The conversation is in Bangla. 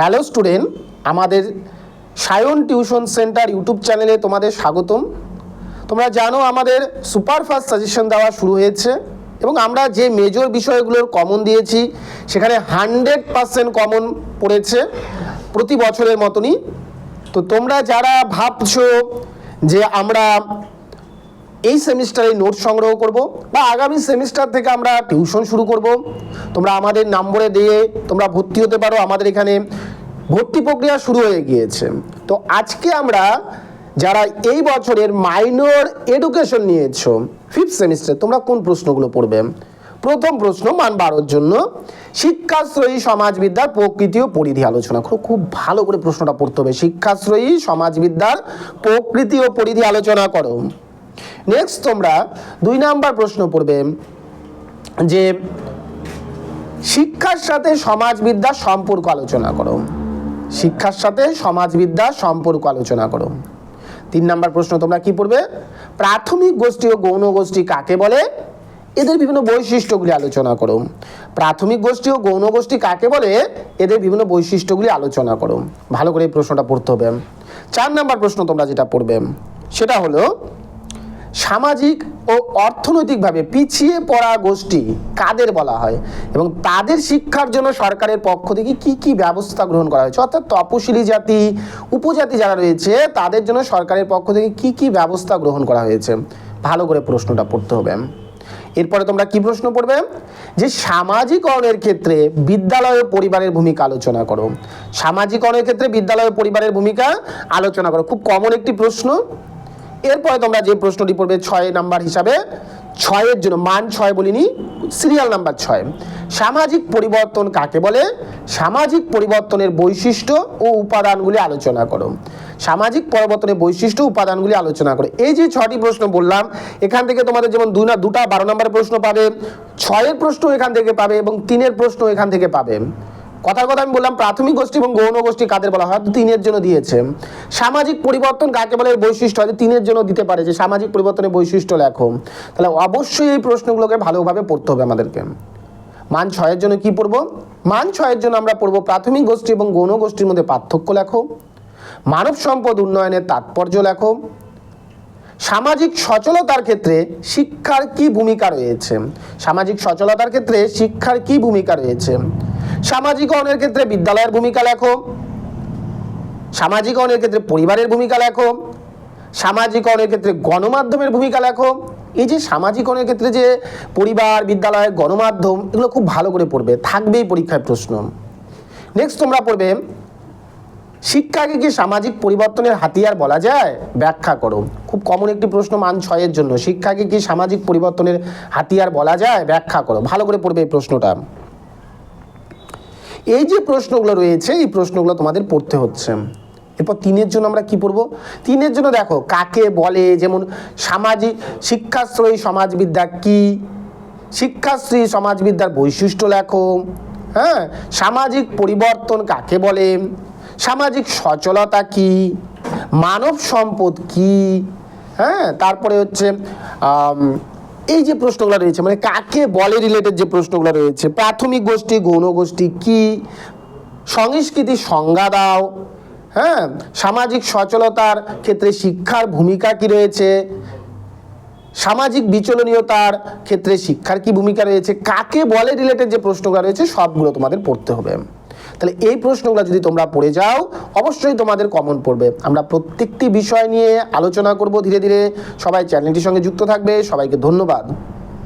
হ্যালো স্টুডেন্ট, আমাদের সায়ন টিউশন সেন্টার ইউটিউব চ্যানেলে তোমাদের স্বাগতম। তোমরা জানো আমাদের সুপারফাস্ট সাজেশন দেওয়া শুরু হয়েছে এবং আমরা যে মেজর বিষয়গুলোর কমন দিয়েছি, সেখানে হান্ড্রেড পার্সেন্ট কমন পড়েছে প্রতি বছরের মতনই। তো তোমরা যারা ভাবছ যে আমরা এই সেমিস্টারে নোট সংগ্রহ করব বা আগামী সেমিস্টার থেকে আমরা টিউশন শুরু করব। তোমরা আমাদের নম্বরে দিয়ে তোমরা ভর্তি হতে পারো। আমাদের এখানে ভর্তি প্রক্রিয়া শুরু হয়ে গিয়েছে। তো আজকে আমরা যারা এই বছরের মাইনর এডুকেশন নিয়েছো ফিফথ সেমিস্টার তোমরা কোন প্রশ্নগুলো পড়বে? প্রথম প্রশ্ন, মান বারোর জন্য, শিক্ষাশ্রয়ী সমাজবিদ্যার প্রকৃতি ও পরিধি আলোচনা করো। খুব ভালো করে প্রশ্নটা পড়তে হবে। শিক্ষাশ্রয়ী সমাজবিদ্যার প্রকৃতি ও পরিধি আলোচনা করো। নেক্সট তোমরা দুই নাম্বার প্রশ্ন পড়বে যে শিক্ষার সাথে সমাজবিদ্যার সম্পর্ক আলোচনা করো। শিক্ষার সাথে সমাজবিদ্যার সম্পর্ক আলোচনা করো। তিন নাম্বার প্রশ্ন তোমরা কি পড়বে? প্রাথমিক গোষ্ঠী ও গৌণ গোষ্ঠী কাকে বলে? এদের বিভিন্ন বৈশিষ্ট্যগুলি আলোচনা করো। প্রাথমিক গোষ্ঠী ও গৌণ গোষ্ঠী কাকে বলে? এদের বিভিন্ন বৈশিষ্ট্যগুলি আলোচনা করো। ভালো করে এই প্রশ্নটা পড়তে হবে। চার নাম্বার প্রশ্ন তোমরা যেটা পড়বে, সেটা হলো সামাজিক ও অর্থনৈতিকভাবে পিছিয়ে পড়া গোষ্ঠী কাদের বলা হয়? এবং তাদের শিক্ষার জন্য সরকারের পক্ষ থেকে কি কি ব্যবস্থা গ্রহণ করা হয়েছে? অর্থাৎ তপশিলি জাতি, উপজাতি যারা রয়েছে, তাদের জন্য সরকারের পক্ষ থেকে কি কি ব্যবস্থা গ্রহণ করা হয়েছে? ভালো করে প্রশ্নটা পড়তে হবে। এরপরে তোমরা কি প্রশ্ন পড়বে? যে সামাজিকরণের ক্ষেত্রে বিদ্যালয় ও পরিবারের ভূমিকা আলোচনা করো। সামাজিকরণের ক্ষেত্রে বিদ্যালয় ও পরিবারের ভূমিকা আলোচনা করো। খুব কমন একটি প্রশ্ন। এরপরে তোমরা যে প্রশ্নটি পড়বে ছয় নাম্বার হিসাবে, ছয়ের জন্য মান ছয় বলিনি সিরিয়াল নাম্বার ছয়। সামাজিক পরিবর্তন কাকে বলে? সামাজিক পরিবর্তনের বৈশিষ্ট্য ও উপাদানগুলি আলোচনা করো। সামাজিক পরিবর্তনের বৈশিষ্ট্য, উপাদানগুলি আলোচনা করো। এই যে ছটি প্রশ্ন বললাম, এখান থেকে তোমাদের যেমন দুই না, দুটা বারো নম্বরের প্রশ্ন পাবে, ছয়ের প্রশ্ন এখান থেকে পাবে এবং তিনের প্রশ্ন এখান থেকে পাবে। কথার কথা আমি বললাম, প্রাথমিক গোষ্ঠী এবং গৌণ গোষ্ঠী কাদের বলা হয়? তিনের জন্য দিয়েছে। সামাজিক পরিবর্তন কাকে বলে? বৈশিষ্ট্য হয়তো তিনের জন্য দিতে পারে যে সামাজিক পরিবর্তনের বৈশিষ্ট্য লেখো। তাহলে অবশ্যই এই প্রশ্নগুলোকে ভালোভাবে পড়তে হবে আমাদেরকে। মান ছয়ের জন্য কি পড়ব? মান ছয়ের জন্য আমরা পড়ব প্রাথমিক গোষ্ঠী এবং গৌণ গোষ্ঠীর মধ্যে পার্থক্য লেখো। মানব সম্পদ উন্নয়নের তাৎপর্য লেখো। সামাজিক সচলতার ক্ষেত্রে শিক্ষার কি ভূমিকা রয়েছে? সামাজিক সচলতার ক্ষেত্রে শিক্ষার কি ভূমিকা রয়েছে? সামাজিকরণের ক্ষেত্রে বিদ্যালয়ের ভূমিকা লেখো। সামাজিকরণের ক্ষেত্রে পরিবারের ভূমিকা লেখো। সামাজিকরণের ক্ষেত্রে গণমাধ্যমের ভূমিকা লেখো। এই যে সামাজিকরণের ক্ষেত্রে যে পরিবার, বিদ্যালয়, গণমাধ্যম, এগুলো খুব ভালো করে পড়বে। থাকবেই পরীক্ষায় প্রশ্ন। নেক্সট তোমরা পড়বে, শিক্ষাকে কি সামাজিক পরিবর্তনের হাতিয়ার বলা যায়? ব্যাখ্যা করো। খুব কমন একটি প্রশ্ন মান ছয়ের জন্য। শিক্ষাকে কি সামাজিক পরিবর্তনের হাতিয়ার বলা যায়? ব্যাখ্যা করো। ভালো করে পড়বে এই প্রশ্নটা। এই যে প্রশ্নগুলো রয়েছে, এই প্রশ্নগুলো তোমাদের পড়তে হচ্ছে। এরপর তিনের জন্য আমরা কি পড়ব? তিনের জন্য দেখো, কাকে বলে? যেমন সামাজিক শিক্ষাশ্রয়ী সমাজবিদ্যা কি? শিক্ষাশ্রী সমাজবিদ্যার বৈশিষ্ট্য লেখো। হ্যাঁ? সামাজিক পরিবর্তন কাকে বলে? সামাজিক সচলতা কি? মানব সম্পদ কি? হ্যাঁ? তারপরে হচ্ছে এই যে প্রশ্নগুলো রয়েছে মানে কাকে বলে রিলেটেড যে প্রশ্নগুলো রয়েছে, প্রাথমিক গোষ্ঠী, গৌণ গোষ্ঠী কি? সংস্কৃতির সংজ্ঞা দাও। হ্যাঁ সামাজিক সচলতার ক্ষেত্রে শিক্ষার ভূমিকা কি রয়েছে? সামাজিক বিচলনীয়তার ক্ষেত্রে শিক্ষার কি ভূমিকা রয়েছে? কাকে বলে রিলেটেড যে প্রশ্নগুলো রয়েছে, সবগুলো তোমাদের পড়তে হবে। তাহলে এই প্রশ্নগুলো যদি তোমরা পড়ে যাও, অবশ্যই তোমাদের কমন পড়বে। আমরা প্রত্যেকটি বিষয় নিয়ে আলোচনা করব ধীরে ধীরে। সবাই চ্যানেলটির সঙ্গে যুক্ত থাকবে। সবাইকে ধন্যবাদ।